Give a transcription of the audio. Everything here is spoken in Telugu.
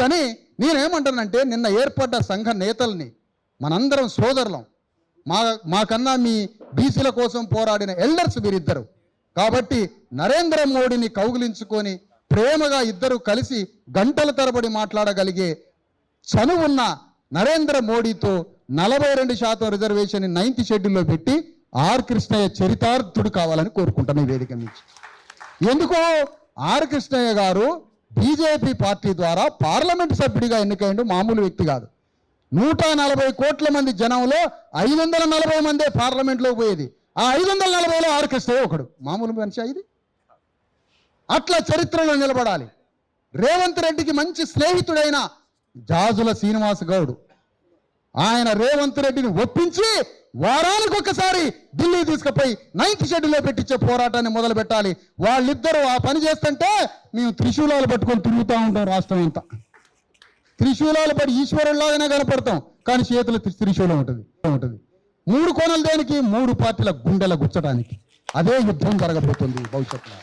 అందుకని నేనేమంటానంటే నిన్న ఏర్పడ్డ సంఘ నేతల్ని మనందరం సోదరులం. మా మాకన్నా మీ బీసీల కోసం పోరాడిన ఎల్డర్స్ వీరిద్దరు. కాబట్టి నరేంద్ర మోడీని కౌగిలించుకొని ప్రేమగా ఇద్దరు కలిసి గంటల తరబడి మాట్లాడగలిగే చనువున్న నరేంద్ర మోడీతో నలభై రెండు శాతం రిజర్వేషన్ నైన్త్ షెడ్యూల్లో పెట్టి ఆర్ కృష్ణయ్య చరితార్థుడు కావాలని కోరుకుంటాను ఈ వేదిక నుంచి. ఎందుకో ఆర్ కృష్ణయ్య గారు బీజేపీ పార్టీ ద్వారా పార్లమెంట్ సభ్యుడిగా ఎన్నికైండు మామూలు వ్యక్తి కాదు. నూట నలభై కోట్ల మంది జనంలో ఐదు వందల నలభై మందే పార్లమెంట్లో పోయేది. ఆ ఐదు వందల నలభైలో ఆర్ ఒకడు. మామూలు మనిషి ఇది? అట్లా చరిత్రలో నిలబడాలి. రేవంత్ రెడ్డికి మంచి స్నేహితుడైన జాజుల శ్రీనివాస్ గౌడ్. ఆయన రేవంత్ రెడ్డిని ఒప్పించి వారానికి ఒక్కసారి ఢిల్లీ తీసుకుపోయి నైన్త్ షెడ్యూల్లో పెట్టించే పోరాటాన్ని మొదలు పెట్టాలి వాళ్ళిద్దరూ ఆ పని చేస్తుంటే మేము త్రిశూలాలు పట్టుకొని తిరుగుతూ ఉంటాం రాష్ట్రం అంతా. త్రిశూలాలు పడి ఈశ్వరులాగానే కనపడతాం కానీ చేతులు త్రిశూలం ఉంటుంది ఉంటుంది. మూడు కోణలు దేనికి? మూడు పార్టీల గుండెల గుచ్చడానికి అదే యుద్ధం జరగబోతుంది భవిష్యత్తులో.